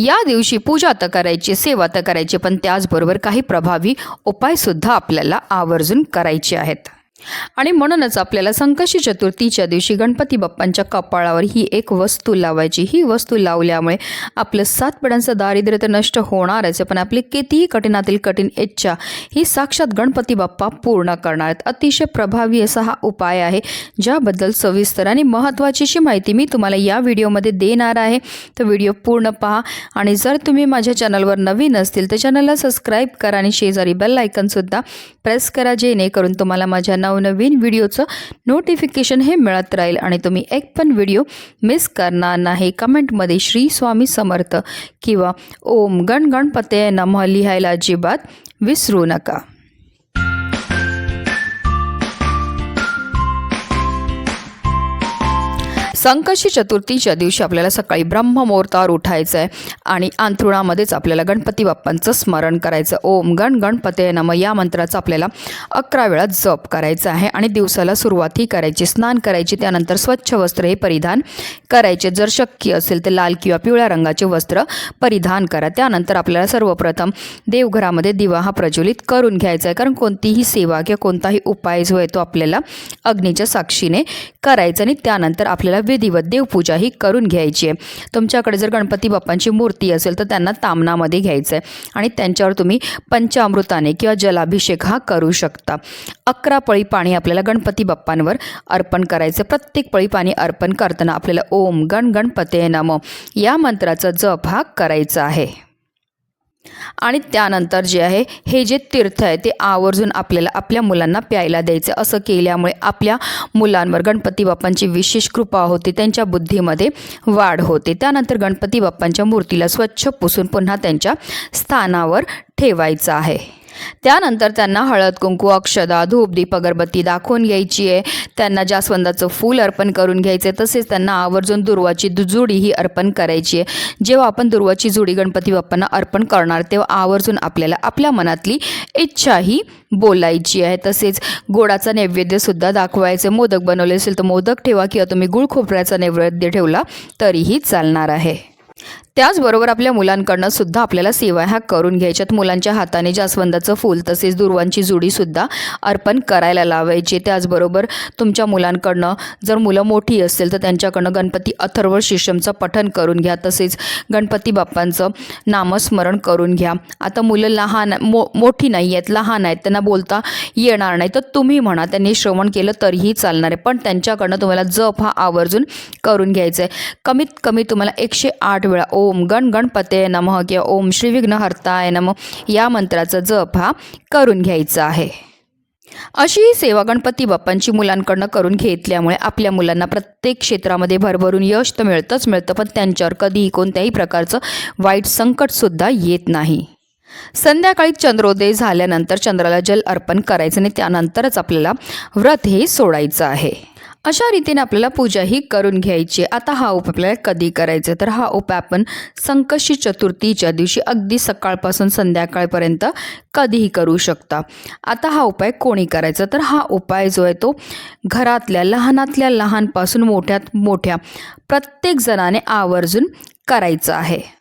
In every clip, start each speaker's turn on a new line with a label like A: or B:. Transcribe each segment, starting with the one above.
A: या दिवशी पूजा तर करायची सेवा तर करायची पण त्याचबरोबर काही प्रभावी उपायसुद्धा आपल्याला आवर्जून करायचे आहेत. आणि म्हणूनच आपल्याला संकष्टी चतुर्थीच्या दिवशी गणपती बाप्पांच्या कपाळावर ही एक वस्तू लावायची. ही वस्तू लावल्यामुळे आपलं सात पिढ्यांचं दारिद्र्य तर नष्ट होणारच आहे पण आपली कितीही कठीणातील कठीण इच्छा ही साक्षात गणपती बाप्पा पूर्ण करणार आहेत. अतिशय प्रभावी असा हा उपाय आहे ज्याबद्दल सविस्तर आणि महत्त्वाची अशी माहिती मी तुम्हाला या व्हिडिओमध्ये देणार आहे. तर व्हिडिओ पूर्ण पहा आणि जर तुम्ही माझ्या चॅनलवर नवीन असतील तर चॅनलला सबस्क्राईब करा आणि शेजारी बेल आयकनसुद्धा प्रेस करा जेणेकरून तुम्हाला माझ्या नवनवीन व्हिडिओचं नोटिफिकेशन हे मिळत राहील आणि तुम्ही एक पण व्हिडिओ मिस करणार नाही. कमेंटमध्ये श्री स्वामी समर्थ किंवा ओम गण गणपते नमः लिहायला अजिबात विसरू नका. संकष्टी चतुर्थीच्या दिवशी आपल्याला सकाळी ब्रह्ममुहूर्तावर उठायचं आहे आणि अंथरुणामध्येच आपल्याला गणपती बाप्पांचं स्मरण करायचं ओम गण गणपते नम या मंत्राचं आपल्याला अकरा वेळा जप करायचं आहे आणि दिवसाला सुरुवातही करायची स्नान करायची त्यानंतर स्वच्छ वस्त्र हे परिधान करायचे. जर शक्य असेल तर लाल किंवा पिवळ्या रंगाचे वस्त्र परिधान करा. त्यानंतर आपल्याला सर्वप्रथम देवघरामध्ये दिवा हा प्रज्वलित करून घ्यायचा आहे कारण कोणतीही सेवा किंवा कोणताही उपाय जो आहे तो आपल्याला अग्नीच्या साक्षीने करायचा आणि त्यानंतर आपल्याला विधिवत देवपूजा ही करून घ्यायची आहे. तुमच्याकडे जर गणपती बाप्पांची मूर्ती असेल तर त्यांना तामणामध्ये घ्यायचं आहे आणि त्यांच्यावर तुम्ही पंचामृताने किंवा जलाभिषेक हा करू शकता. अकरा पळी पाणी आपल्याला गणपती बाप्पांवर अर्पण करायचं प्रत्येक पळी पाणी अर्पण करताना आपल्याला ओम गण गणपते नम या मंत्राचा जप हा करायचा आहे. आणि त्यानंतर जे आहे हे जे तीर्थ आहे ते आवर्जून आपल्याला आपल्या मुलांना प्यायला द्यायचं. असं केल्यामुळे आपल्या मुलांवर गणपती बाप्पांची विशेष कृपा होते त्यांच्या बुद्धीमध्ये वाढ होते. त्यानंतर गणपती बाप्पांच्या मूर्तीला स्वच्छ पुसून पुन्हा त्यांच्या स्थानावर ठेवायचं आहे. त्यानंतर त्यांना हळद कुंकू अक्षदा धूप दीप अगरबत्ती दाखवून घ्यायची आहे. त्यांना जास्वंदाचं फूल अर्पण करून घ्यायचं आहे तसेच त्यांना आवर्जून दुर्वाची दु- जुडी ही अर्पण करायची आहे. जेव्हा आपण दुर्वाची जुडी गणपती बाप्पांना अर्पण करणार तेव्हा आवर्जून आपल्याला आपल्या मनातली इच्छा ही बोलायची आहे. तसेच गोडाचा नैवेद्यसुद्धा दाखवायचे. मोदक बनवले असेल तर मोदक ठेवा किंवा तुम्ही गुळ खोबऱ्याचा नैवेद्य ठेवला तरीही चालणार आहे. त्याचबरोबर आपल्या मुलांकडनं सुद्धा आपल्याला सेवा ह्या करून घ्यायच्यात मुलांच्या हाताने जास्वंदाचं फूल तसेच दुर्वांची जुडीसुद्धा अर्पण करायला लावायची. त्याचबरोबर तुमच्या मुलांकडनं जर मुलं मोठी असेल तर त्यांच्याकडनं गणपती अथर्व शिष्यमचं पठन करून घ्या. तसेच गणपती बाप्पांचं नामस्मरण करून घ्या. आता मुलं लहान मो मोठी नाही आहेत लहान आहेत त्यांना बोलता येणार नाही. तर तुम्ही म्हणा त्यांनी श्रवण केलं तरीही चालणार आहे. पण त्यांच्याकडनं तुम्हाला जप हा आवर्जून करून घ्यायचा आहे कमीत कमी तुम्हाला एकशे आठ वेळा ओ ओम गण गणपते नमः किंवा ओम श्री विघ्नहर्ताय नम या मंत्राचा जप हा करून घ्यायचा आहे. अशी ही सेवा गणपती बाप्पांची मुलांकडनं करून घेतल्यामुळे आपल्या मुलांना प्रत्येक क्षेत्रामध्ये भरभरून यश तर मिळतंच मिळतं पण त्यांच्यावर कधीही कोणत्याही प्रकारचं वाईट संकटसुद्धा येत नाही. संध्याकाळी चंद्रोदय झाल्यानंतर चंद्राला जल अर्पण करायचं आणि त्यानंतरच आपल्याला व्रत हे सोडायचं आहे. अशा रीतीने आपल्याला पूजा ही करून घ्यायची. आहे. आता हा उपाय आपल्याला कधी करायचा? तर हा उपाय आपण संकष्टी चतुर्थीच्या दिवशी अगदी सकाळपासून संध्याकाळपर्यंत कधीही करू शकता. आता हा उपाय कोणी करायचा? तर हा उपाय जो आहे तो घरातल्या लहानातल्या लहानपासून मोठ्यात मोठ्या प्रत्येक जणाने आवर्जून करायचं आहे.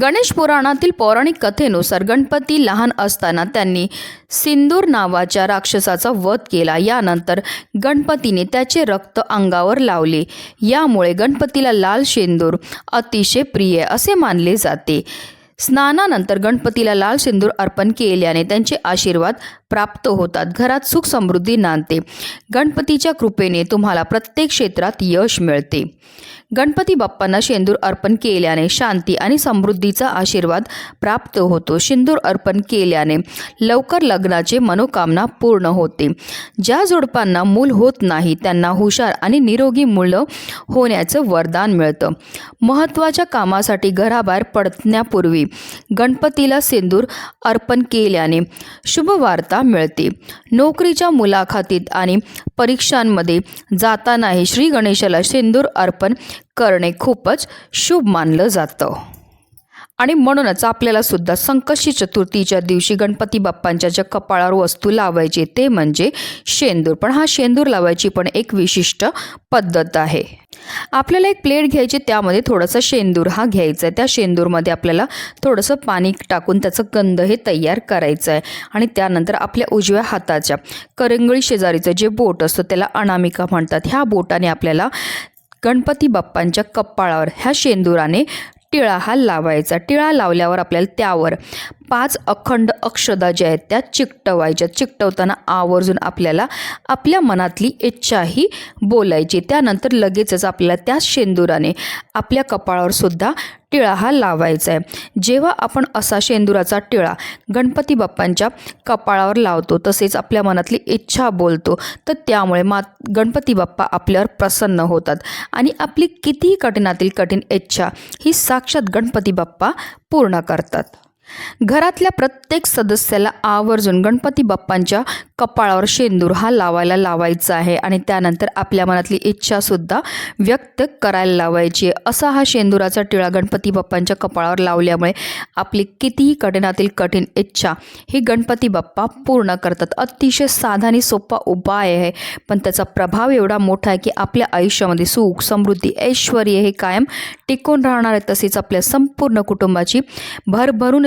A: गणेश पुराणातील पौराणिक कथेनुसार गणपती लहान असताना त्यांनी सिंदूर नावाच्या राक्षसाचा वध केला. यानंतर गणपतीने त्याचे रक्त अंगावर लावले. यामुळे गणपतीला लाल शेंदूर अतिशय प्रिय असे मानले जाते. स्नानानंतर गणपतीला लाल सिंदूर अर्पण केल्याने त्यांचे आशीर्वाद प्राप्त होतात. घरात सुख समृद्धी नांदते. गणपतीच्या कृपेने तुम्हाला प्रत्येक क्षेत्रात यश मिळते. गणपती बाप्पांना शेंदूर अर्पण केल्याने शांती आणि समृद्धीचा आशीर्वाद प्राप्त होतो. शेंदूर अर्पण केल्याने लवकर लग्नाचे मनोकामना पूर्ण होते. ज्या जोडपांना मूल होत नाही त्यांना हुशार आणि निरोगी मुलं होण्याचं वरदान मिळतं. महत्त्वाच्या कामासाठी घराबाहेर पडण्यापूर्वी गणपतीला सिंदूर अर्पण केल्याने शुभवार्ता मिळते. नोकरीच्या मुलाखतीत आणि परीक्षांमध्ये जातानाही श्री गणेशाला सिंदूर अर्पण करणे खूपच शुभ मानलं जातं. आणि म्हणूनच आपल्याला सुद्धा संकष्टी चतुर्थीच्या दिवशी गणपती बाप्पांच्या ज्या कपाळावर वस्तू लावायची ते म्हणजे शेंदूर. पण हा शेंदूर लावायची पण एक विशिष्ट पद्धत आहे. आपल्याला एक प्लेट घ्यायची त्यामध्ये थोडंसं शेंदूर. हा घ्यायचा आहे त्या शेंदूरमध्ये आपल्याला थोडंसं पाणी टाकून त्याचं गंध हे तयार करायचं आहे आणि त्यानंतर आपल्या उजव्या हाताच्या करंगळी शेजारीचं जे बोट असतं त्याला अनामिका म्हणतात. ह्या बोटाने आपल्याला गणपती बाप्पांच्या कपाळावर ह्या शेंदुराने टिळा हा लावायचा. टिळा लावल्यावर आपल्याला त्यावर पाच अखंड अक्षदा ज्या आहेत त्या चिकटवायच्या. चिकटवताना आवर्जून आपल्याला आपल्या मनातली इच्छाही बोलायची. त्यानंतर लगेचच आपल्याला त्याच शेंदुराने आपल्या कपाळावर सुद्धा टिळा हा लावायचा आहे. जेव्हा आपण असा शेंदुराचा टिळा गणपती बाप्पांच्या कपाळावर लावतो तसेच आपल्या मनातली इच्छा बोलतो तर त्यामुळे मा गणपती बाप्पा आपल्यावर प्रसन्न होतात. आणि आपली कितीही कठीणातील कठीण इच्छा ही साक्षात गणपती बाप्पा पूर्ण करतात. घरातल्या प्रत्येक सदस्याला आवर्जून गणपती बाप्पांच्या कपाळावर शेंदूर हा लावायला लावायचा आहे. आणि त्यानंतर आपल्या मनातली इच्छासुद्धा व्यक्त करायला लावायची आहे. असा हा शेंदुराचा टिळा गणपती बाप्पांच्या कपाळावर लावल्यामुळे आपली कितीही कठीणातील कठीण इच्छा ही गणपती बाप्पा पूर्ण करतात. अतिशय साधा आणि सोपा उपाय आहे. पण त्याचा प्रभाव एवढा मोठा आहे की आपल्या आयुष्यामध्ये सुख समृद्धी ऐश्वर हे कायम टिकून राहणार आहे. तसेच आपल्या संपूर्ण कुटुंबाची भरभरून